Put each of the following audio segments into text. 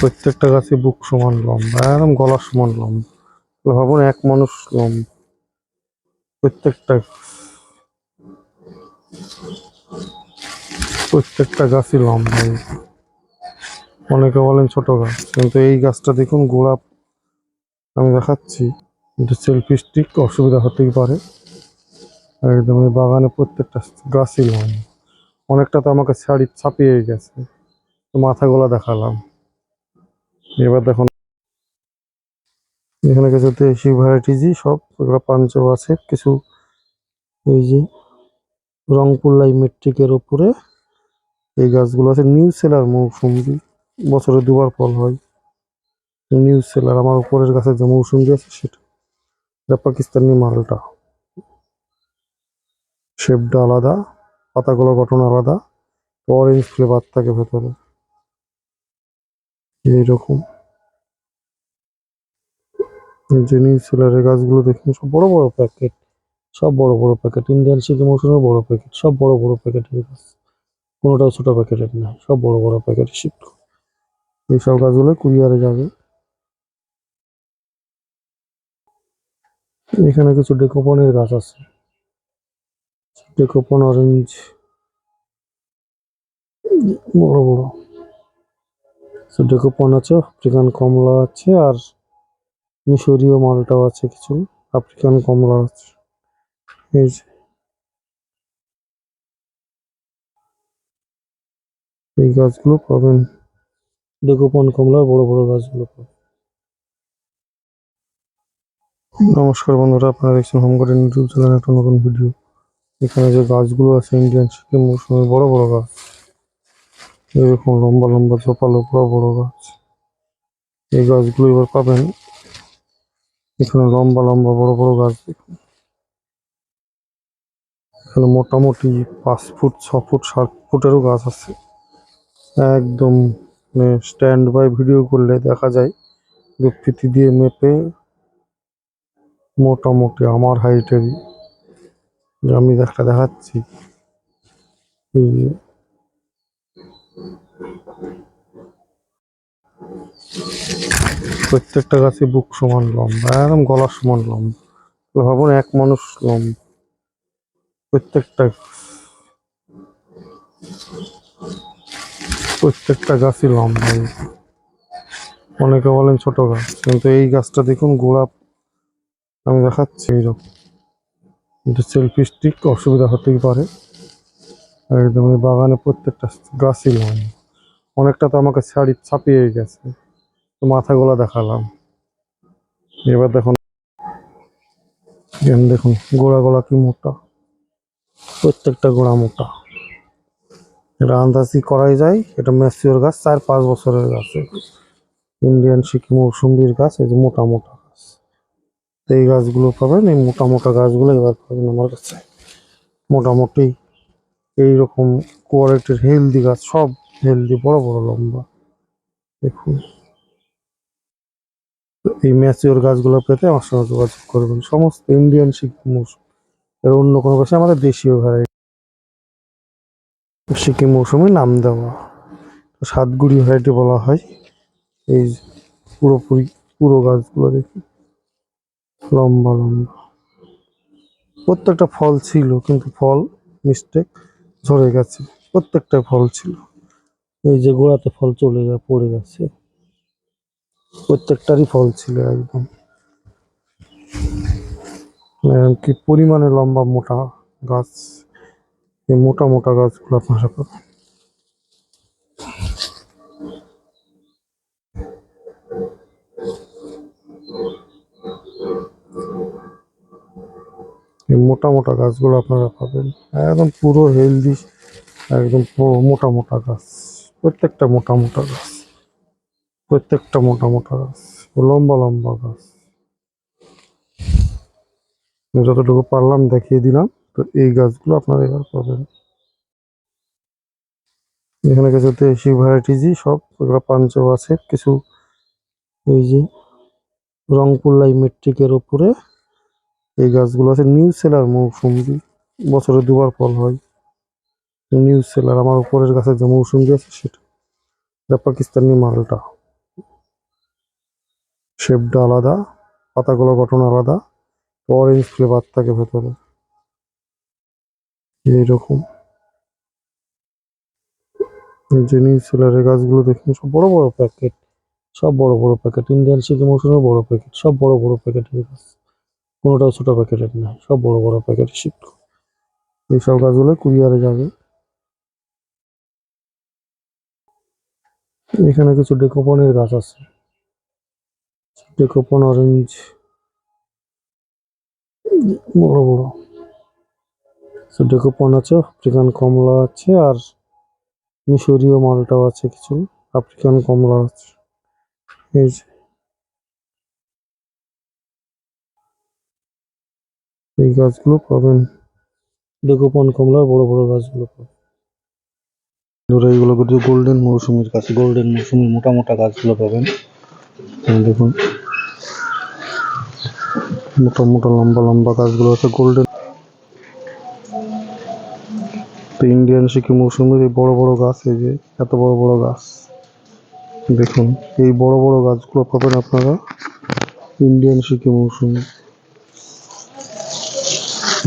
প্রত্যেকটা গাছে বুক সমান লম্বা, একদম গলা সমান লম্বা। ভাবুন এক মানুষ লম্বা। প্রত্যেকটা প্রত্যেকটা গাছই লম্বা। অনেকে বলেন ছোট গাছ, কিন্তু এই গাছটা দেখুন গোড়া আমি দেখাচ্ছি কিন্তু সেলফি স্টিক অসুবিধা হতেই পারে। একদম এই বাগানে প্রত্যেকটা গাছই লম্বা। অনেকটা তো আমাকে শাড়ি ছাপিয়ে গেছে। তো মাথাগুলো দেখালাম। এবার দেখুন। এখানে কিছু দেশি ভ্যারাইটিজই সব এগুলো পাঞ্চব আছে। কিছু এই যে রংপুর লাই মেট্রিকের ওপরে এই গাছগুলো আছে। নিউ সেলার মৌসুমি, বছরে দুবার ফল হয়। নিউ সেলার আমার উপরের গাছে যে মৌসুমি আছে সেটা। এটা পাকিস্তানি মালটা। শেপটা আলাদা, পাতাগুলো গঠন আলাদা অরেঞ্জ ফ্লেভার থাকে ভেতরে। এইরকম। যে নিউ সেলারের গাছগুলো দেখুন, সব বড় বড় প্যাকেট সব বড় বড় প্যাকেট ইন্ডিয়ান সিকি মৌসুমে বড় প্যাকেট সব বড় বড় প্যাকেটের গাছ। কোনোটাও ছোট প্যাকেটের না, সব বড় বড় প্যাকেটে শিফট এইসব গাছগুলো কুরিয়ারে যাবে। এখানে কিছু ডেকোপনের গাছ আছে। ডেকোপন অরেঞ্জ বড় বড়। So, ডেকোপন আছে আফ্রিকান কমলা আছে আর মিশরীয় মালটাও আছে কিছু আফ্রিকান কমলা আছে। এই যে। এই গাছগুলো পাবেন ডেকোপন কমলা বড় বড় গাছগুলো পাবেন। নমস্কার বন্ধুরা আপনারা দেখছেন হোম গার্ডেন ইউটিউব চ্যানেল একটা নতুন ভিডিও এখানে যে গাছগুলো আছে ইন্ডিয়ান সিকিম মৌসুমে বড় বড় গাছ। এরকম লম্বা লম্বা ঝোপালো বড় বড় গাছ। এই গাছগুলো এবার পাবেন। এখানে লম্বা লম্বা বড় বড় গাছ দেখুন। এখানে মোটামুটি পাঁচ ফুট, ছ ফুট, সাত ফুটেরও গাছ আছে। একদম মানে স্ট্যান্ড বাই ভিডিও করলে দেখা যায় ফিতি দিয়ে মেপে মোটামুটি আমার হাইটেরই আমি একটা দেখাচ্ছি। এই প্রত্যেকটা গাছে বুক সমান লম্বা, একদম গলা সমান লম্বা। ভাবুন এক মানুষ লম্বা। প্রত্যেকটা প্রত্যেকটা গাছই লম্বা। অনেকে বলেন ছোট গাছ, কিন্তু এই গাছটা দেখুন গোড়া আমি দেখাচ্ছি এইরকম সেলফি স্টিক অসুবিধা হতেই পারে। একদম এই বাগানে প্রত্যেকটা গাছই লম্বা অনেকটা তো আমাকে শাড়ি ছাপিয়ে গেছে। তো মাথাগুলো দেখালাম। এবার দেখুন। দেখুন গোড়া গোড়া কি মোটা। প্রত্যেকটা গোড়া মোটা। এটা আন্দাজি করাই যায়। এটা ম্যাচিওর গাছ, চার পাঁচ বছরের গাছ। ইন্ডিয়ান সিকিম মৌসুম্বির গাছ, এই যে মোটা মোটা গাছ। এই গাছগুলো পাবেন, এই মোটা মোটা গাছগুলো এবার পাবেন আমার কাছে। মোটামুটি এইরকম কোয়ালিটির হেলদি গাছ, সব হেলদি বড় বড় লম্বা। দেখুন। এই ম্যাচিওর গাছগুলো পেতে আমার সঙ্গে যোগাযোগ করবেন। সমস্ত ইন্ডিয়ান সিকিম মৌসুম। এর অন্য কোনো গাছে আমাদের দেশীয় ভ্যারাইটি সিকিম মৌসুমে নাম দেওয়া। সাতগুড়ি ভ্যারাইটি বলা হয়। এই পুরোপুরি পুরো গাছগুলো দেখি। লম্বা লম্বা। প্রত্যেকটা ফল ছিল, কিন্তু ফল মিস্টেক ঝরে গেছে। প্রত্যেকটা ফল ছিল। এই যে গোড়াতে ফল চলে গেছে পড়ে গেছে। প্রত্যেকটারই ফল ছিল একদম। কি পরিমাণে লম্বা মোটা গাছ। এই মোটা মোটা গাছগুলো আপনারা পাবেন এই মোটা মোটা গাছগুলো আপনারা পাবেন। একদম পুরো হেলদি একদম মোটা মোটা গাছ। প্রত্যেকটা মোটা মোটা গাছ। প্রত্যেকটা মোটা মোটা গাছ। লম্বা লম্বা গাছ। যতটুকু পারলাম দেখিয়ে দিলাম, তো এই গাছগুলো আপনারা এবার পাবেন। এখানে কিছু দেশি ভ্যারাইটিজই সব এগুলো পাঞ্চব আছে কিছু এই যে রংপুর লাই মেট্রিকের ওপরে এই গাছগুলো আছে নিউ সেলার মৌসুমি। বছরে দুবার ফল হয়। নিউ সেলার আমার উপরের গাছে যে মৌসুমি আছে সেটা। এটা পাকিস্তানি মালটা। শেপটা আলাদা, পাতাগুলো গঠন আলাদা অরেঞ্জ ফ্লেভার থাকে ভেতরে। এইরকম। জিনিস সেলারের গাছগুলো দেখুন, সব বড় বড় প্যাকেট সব বড় বড় প্যাকেট ইন্ডিয়ান সিকি মৌসুমের বড় প্যাকেট সব বড় বড় প্যাকেটের গাছ। কোনোটাও ছোট প্যাকেটের না, সব বড় বড় প্যাকেটের শিফট এইসব গাছগুলো কুরিয়ারে যাবে। এখানে কিছু ডেকোপনের গাছ আছে। ডেকোপন অরেঞ্জ বড় বড়। ডেকোপন আছে আফ্রিকান কমলা আছে, আর মিশরীয় মালটাও আছে কিছু আফ্রিকান কমলা আছে। এই যে এই গাছগুলো পাবেন। দেখো ডেকোপন কমলার বড় বড় গাছগুলো পাবেন। ধরো কিন্তু গোল্ডেন মৌসুমীর গাছ গোল্ডেন মৌসুমীর মোটা মোটা গাছগুলো পাবেন। দেখুন, মোটা মোটা, লম্বা লম্বা গাছগুলো আছে গোল্ডেন তো ইন্ডিয়ান সিকি মৌসুমীর এই বড় বড় গাছ, এই যে এত বড় বড় গাছ। দেখুন, এই বড় বড় গাছগুলো পাবেন আপনারা ইন্ডিয়ান সিকি মৌসুমী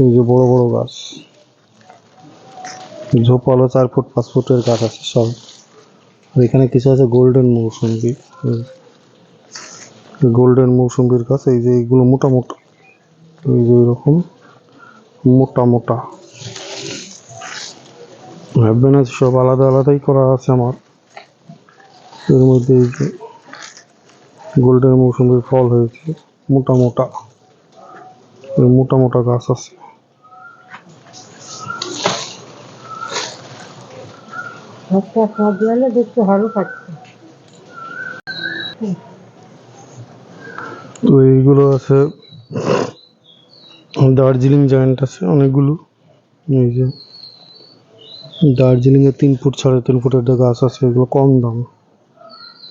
এই যে বড় বড় গাছ। ঝোপালো চার ফুট, পাঁচ ফুটের গাছ আছে সব। আর এখানে কিছু আছে গোল্ডেন মৌসুম্বি। গোল্ডেন মৌসুম্বির গাছ, এই যে এইগুলো মোটা মোটা। এই যে এরকম মোটা মোটা। ভাববেন সব আলাদা আলাদাই করা আছে আমার। এর মধ্যে এই যে গোল্ডেন মৌসুম্বির ফল হয়েছে, মোটা মোটা। মোটা মোটা গাছ আছে। দেখতে তো এইগুলো আছে, দার্জিলিং জয়েন্ট আছে অনেকগুলো। এই যে দার্জিলিং এর তিন ফুট সাড়ে তিন ফুটের একটা গাছ আছে, এগুলো কম দাম।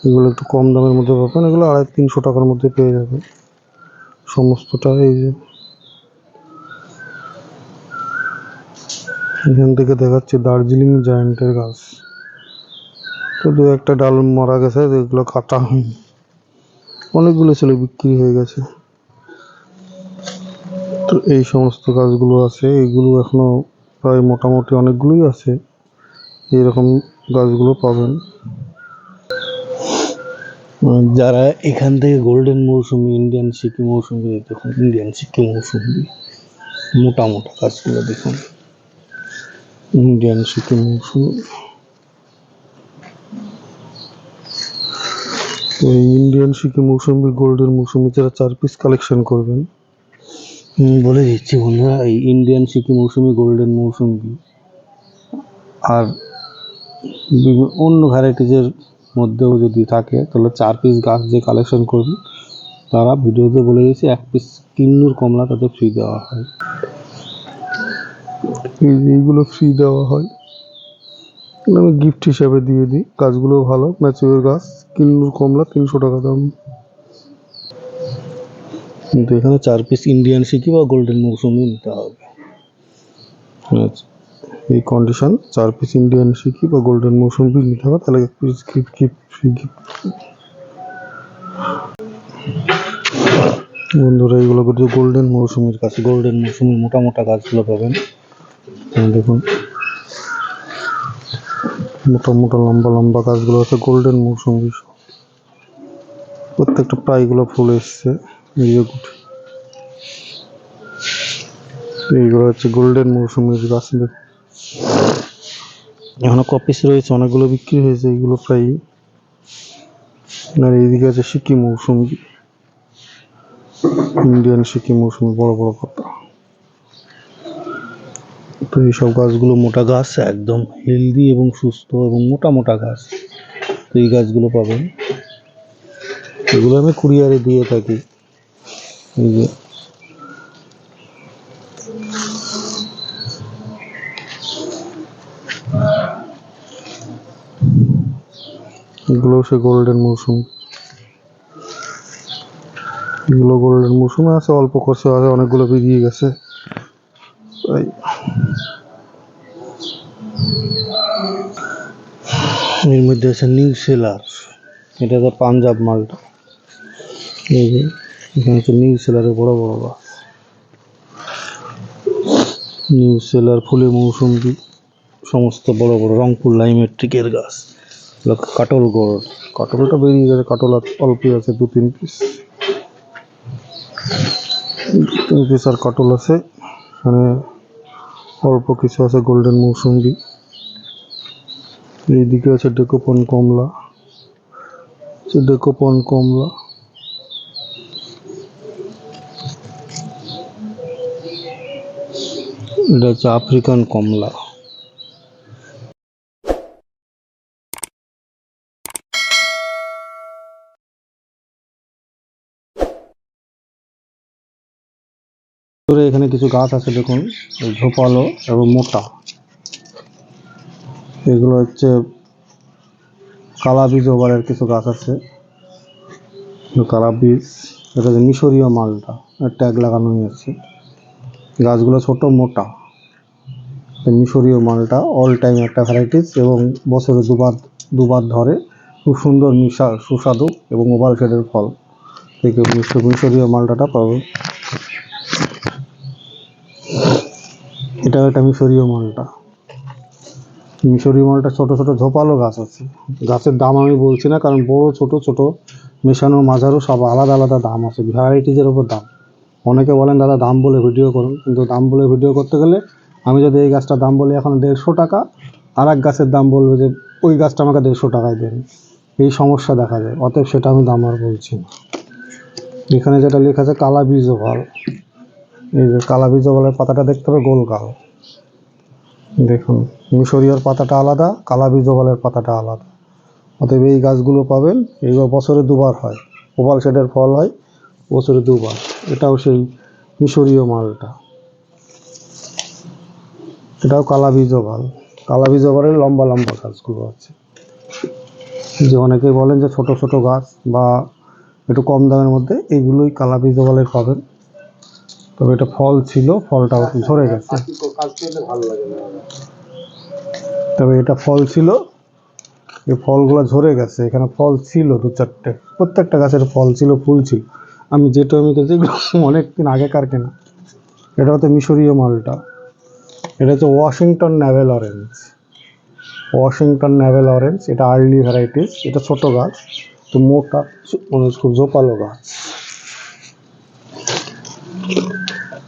এগুলো একটু কম দামের মধ্যে পাবেন, এগুলো আড়াই তিনশো টাকার মধ্যে পেয়ে যাবেন। সমস্তটা এই যে। এখান থেকে দেখাচ্ছে দার্জিলিং জয়েন্টের গাছ। তো দু একটা ডাল মারা গেছে, যেগুলো কাটা হয়নি। অনেকগুলো ছিল বিক্রি হয়ে গেছে। তো এই সমস্ত গাছগুলো আছে এইগুলো এখনও প্রায় মোটামুটি অনেকগুলোই আছে। এইরকম গাছগুলো পাবেন। যারা এখান থেকে গোল্ডেন মৌসুমি ইন্ডিয়ান সিকি মৌসুমি দেখুন ইন্ডিয়ান সিকি মৌসুমি মোটা মোটা গাছগুলো দেখুন। ইন্ডিয়ান সিকি মৌসুমি এই ইন্ডিয়ান সিকি মৌসুমি গোল্ডেন মৌসুমি যারা চার পিস কালেকশন করবেন বলে দিচ্ছি বন্ধুরা, এই ইন্ডিয়ান সিকি মৌসুমি গোল্ডেন মৌসুমি আর অন্য ভ্যারাইটিজের মধ্যেও যদি থাকে, তাহলে চার পিস গাছ যে কালেকশন করবে তারা ভিডিওতে বলে দিয়েছে, এক পিস কিন্নুর কমলা তাদের ফ্রি দেওয়া হয়। এইগুলো ফ্রি দেওয়া হয়। আমি গিফট হিসাবে দিয়ে দিই। গাছগুলো ভালো ম্যাচিওর গাছ কিন্নুর কমলা তিনশো টাকা দাম। কিন্তু এখানে চার পিস ইন্ডিয়ান সিকি বা গোল্ডেন মৌসুমি নিতে হবে। আচ্ছা এই কন্ডিশন চার পিস ইন্ডিয়ান সিকি বা গোল্ডেন মৌসুমি নিতে হবে তাহলে এক piece gift gift free gift বন্ধুরা এইগুলো কিন্তু গোল্ডেন মৌসুমির কাছে গোল্ডেন মৌসুমির মোটা মোটা গাছগুলো পাবেন। দেখুন। মোটা মোটা, লম্বা লম্বা গাছগুলো আছে গোল্ডেন মৌসুমি প্রত্যেকটা প্রায়গুলো ফুল এসছে। এইগুলো হচ্ছে গোল্ডেন মৌসুমির গাছ এখনও কপিস রয়েছে, অনেকগুলো বিক্রি হয়েছে, এইগুলো প্রায় আর এইদিকে আছে সিকিম মৌসুমি। ইন্ডিয়ান সিকিম মৌসুমি, বড় বড় পাতা। তো এইসব গাছগুলো মোটা গাছ, একদম হেলদি এবং সুস্থ এবং মোটা মোটা গাছ। তো এই গাছগুলো পাবেন। এগুলো আমি কুরিয়ারে দিয়ে থাকি। এই যে। এগুলো সে গোল্ডেন মৌসুম এগুলো গোল্ডেন মৌসুমে আছে, অল্প করছে আছে, অনেকগুলো বেরিয়ে গেছে। এর মধ্যে আছে নিউ সেলার এটা তো পাঞ্জাব মালটা। এই যে, এখানে হচ্ছে নিউ সেলারের বড় বড় গাছ নিউ সেলার ফুলে মৌসুম্বি সমস্ত বড় বড় রংপুর লাইমেট্রিকের গাছ। কাটল গোড়। কাটলটা বেরিয়ে গেছে, কাটল অল্পই আছে, দু তিন পিস দু তিন পিস আর কাটল আছে। এখানে অল্প কিছু আছে গোল্ডেন মৌসুম্বি এইদিকে আছে ডেকোপন কমলা ডেকোপন কমলা এটা হচ্ছে আফ্রিকান কমলা ভিতরে এখানে কিছু গাছ আছে, দেখুন। ঝোপালো এবং মোটা। এগুলো হচ্ছে কালা বীজ ওভারের কিছু গাছ আছে। কালা বীজ এটা হচ্ছে মিশরীয় মালটা ট্যাগ লাগানো আছে গাছগুলো ছোট, মোটা। মিশরীয় মালটা অল টাইম একটা ভ্যারাইটিস এবং বছরে দুবার দুবার ধরে খুব সুন্দর মিশা, সুস্বাদু এবং ওভাল শেডের ফল। থেকে মিশ- মিশরীয় মালটাটা পাবে এটা একটা মিশরীয় মালটা। মিশরীয় মালটা ছোট ছোট ঝোপালো গাছ আছে। গাছের দাম আমি বলছি না, কারণ বড়, ছোট ছোট মেশানো মাঝারও সব আলাদা আলাদা দাম আছে, ভ্যারাইটিজের ওপর দাম। অনেকে বলেন, দাদা, দাম বলে ভিডিও করুন। কিন্তু দাম বলে ভিডিও করতে গেলে আমি যদি এই গাছটার দাম বলি এখন দেড়শো টাকা আর এক গাছের দাম বলবে যে, ওই গাছটা আমাকে দেড়শো টাকায় দেন। এই সমস্যা দেখা যায় অতএব সেটা আমি দাম আর বলছি না। এখানে যেটা লেখা আছে কালা বীজ ওভাল। এই যে কালা বীজ ওভালের পাতাটা দেখতে হবে, গোল কাল। দেখুন, মিশরীয়র পাতাটা আলাদা, কালা বীজ পাতাটা আলাদা। অতএব এই গাছগুলো পাবেন এইবার বছরে দুবার হয়। ওভাল শেডের ফল হয়, বছরে দুবার। এটাও সেই মিশরীয় মালটা। এটাও কালা বীজ ওভাল। কালা বীজ ওভালের লম্বা লম্বা গাছগুলো আছে। যে অনেকেই বলেন যে ছোট ছোট গাছ বা একটু কম দামের মধ্যে এইগুলোই কালা বীজ পাবেন। তবে এটা ফল ছিল ফলটা ঝরে গেছে। তবে এটা ফল ছিল এই ফলগুলো ঝরে গেছে এখানে ফল ছিল দু চারটে প্রত্যেকটা গাছের ফল ছিল ফুল ছিল। আমি যেটা আমি যেগুলো অনেক দিন আগেকার কেনা। এটা হচ্ছে মিশরীয় মালটা। এটা হচ্ছে Washington navel orange. Washington navel orange এটা আর্লি ভ্যারাইটিস এটা ছোট গাছ তো মোটা মানে খুব জোপালো গাছ।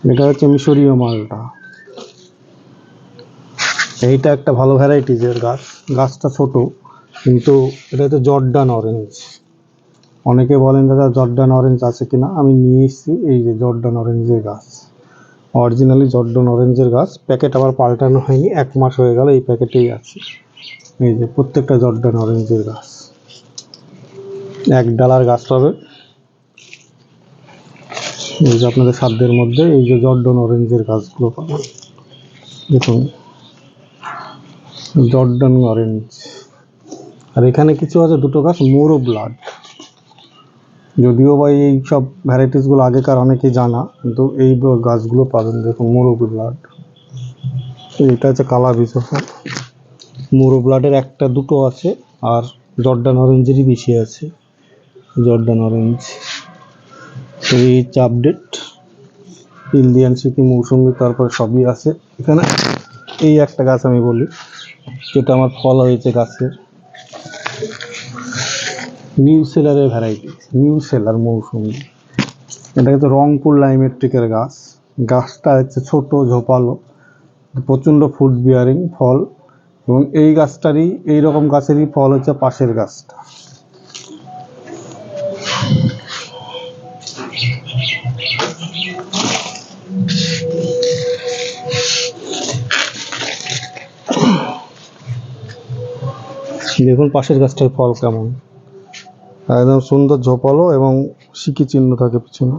এটা হচ্ছে মিশরীয় মালটা। এইটা একটা ভালো ভ্যারাইটিজের গাছ। গাছটা ছোট, কিন্তু এটা হচ্ছে জর্ডান অরেঞ্জ অনেকে বলেন, দাদা, জর্ডান অরেঞ্জ আছে কিনা? আমি নিয়ে এসেছি এই যে জর্ডান অরেঞ্জের গাছ। অরিজিনালি জর্ডান অরেঞ্জের গাছ। প্যাকেট আবার পাল্টানো হয়নি, এক মাস হয়ে গেল, এই প্যাকেটেই আছে। এই যে প্রত্যেকটা জর্ডান অরেঞ্জের গাছ। এক ডালার গাছ পাবে এই যে আপনাদের সাধ্যের মধ্যে এই যে জর্ডন অরেঞ্জের গাছগুলো পাবেন। দেখুন, জর্ডন অরেঞ্জ আর এখানে কিছু আছে, দুটো গাছ, মোরো ব্লাড যদিও বা এই সব ভ্যারাইটিসগুলো আগেকার অনেকেই জানা, কিন্তু এই গাছগুলো পাবেন, দেখুন, মোরো ব্লাড এটা হচ্ছে কালা বীজ মোরো ব্লাডের একটা দুটো আছে, আর জর্ডান অরেঞ্জেরই বেশি আছে। জর্ডান অরেঞ্জ এই হচ্ছে আপডেট ইন্ডিয়ান সিকিম মৌসুমি তারপর সবই আছে। এখানে এই একটা গাছ আমি বলি, যেটা আমার ফল হয়েছে গাছের। নিউ সেলারের ভ্যারাইটি নিউ সেলার মৌসুমি এটা হচ্ছে রংপুর লাইমেট্রিকের গাছ। গাছটা হচ্ছে ছোট, ঝোপালো, প্রচণ্ড ফুড বিয়ারিং ফল। এবং এই গাছটারই, এই রকম গাছেরই ফল হচ্ছে পাশের গাছটা। দেখুন পাশের গাছটার ফল কেমন। একদম সুন্দর ঝোপালো এবং সিকি চিহ্ন থাকে পিছনে।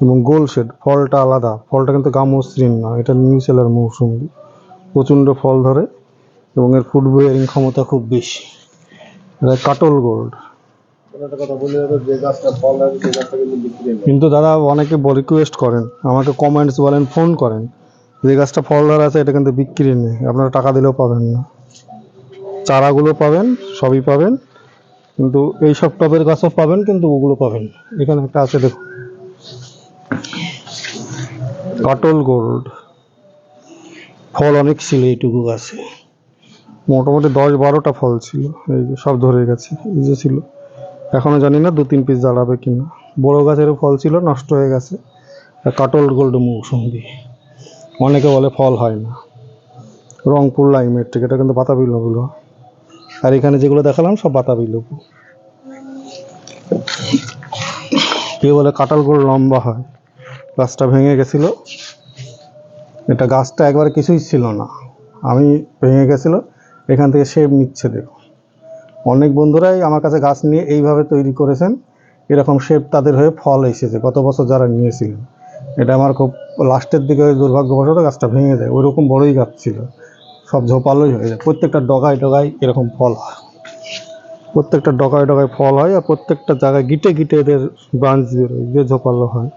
এবং গোল শেড ফলটা আলাদা। ফলটা কিন্তু গামসৃণ না এটা নিউ সেলার মৌসুমি। প্রচণ্ড ফল ধরে এবং এর ফুড বেয়ারিং ক্ষমতা খুব বেশি। এটা কাটল গোল্ড। কিন্তু দাদা অনেকে রিকোয়েস্ট করেন আমাকে কমেন্টস বলেন ফোন করেন যে গাছটা ফল ধরা আছে এটা কিন্তু বিক্রি নেই আপনারা টাকা দিলেও পাবেন না। চারাগুলো পাবেন, সবই পাবেন। কিন্তু এই সব টবের গাছও পাবেন, কিন্তু ওগুলো পাবেন। এখানে একটা আছে, দেখুন। কাটল গোল্ড ফল অনেক ছিল এইটুকু গাছে। মোটামুটি দশ বারোটা ফল ছিল, এই যে সব ধরে গেছে, এই যে ছিল। এখনও জানি না দু তিন পিস দাঁড়াবে কিনা। বড় গাছেরও ফল ছিল, নষ্ট হয়ে গেছে। কাটল গোল্ড মৌসুম্বি অনেকে বলে ফল হয় না। রংপুর লাইমের থেকে, এটা কিন্তু পাতা বিলোগুলো আর এখানে যেগুলো দেখালাম, সব বাতাবি বিলোপু কেউ বলে কাটাল গোল লম্বা হয়। গাছটা ভেঙে গেছিল। এটা গাছটা একবারে কিছুই ছিল না। আমি ভেঙে গেছিল, এখান থেকে শেপ নিচ্ছে দেখো। অনেক বন্ধুরাই আমার কাছে গাছ নিয়ে এইভাবে তৈরি করেছেন। এরকম শেপ তাদের হয়ে ফল এসেছে, গত বছর যারা নিয়েছিলেন। এটা আমার খুব লাস্টের দিকে দুর্ভাগ্যবশত গাছটা ভেঙে যায়। ওইরকম বড়ই গাছ ছিল। সব ঝোপালোই হয়ে যায়। প্রত্যেকটা ডগায় ডগায় এরকম ফল হয়। প্রত্যেকটা ডগায় ডগায় ফল হয় আর প্রত্যেকটা জায়গায় গিটে গিটে এদের ব্রাঞ্চ বেরোয় যে ঝোপালো হয়।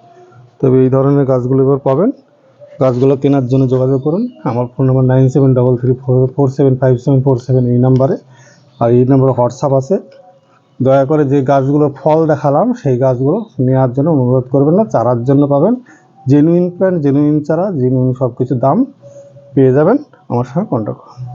তবে এই ধরনের গাছগুলো এবার পাবেন। গাছগুলো কেনার জন্য যোগাযোগ করুন। আমার phone number nine seven double three four four seven five seven four seven এই নাম্বারে। আর এই নাম্বারে হোয়াটসঅ্যাপ আছে। দয়া করে যে গাছগুলো ফল দেখালাম, সেই গাছগুলো নেওয়ার জন্য অনুরোধ করবেন না। চারার জন্য পাবেন। জেনুইন প্ল্যান্ট জেনুইন চারা জেনুইন সব কিছু দাম পেয়ে যাবেন। আমার সঙ্গে কন্ট্যাক্ট করুন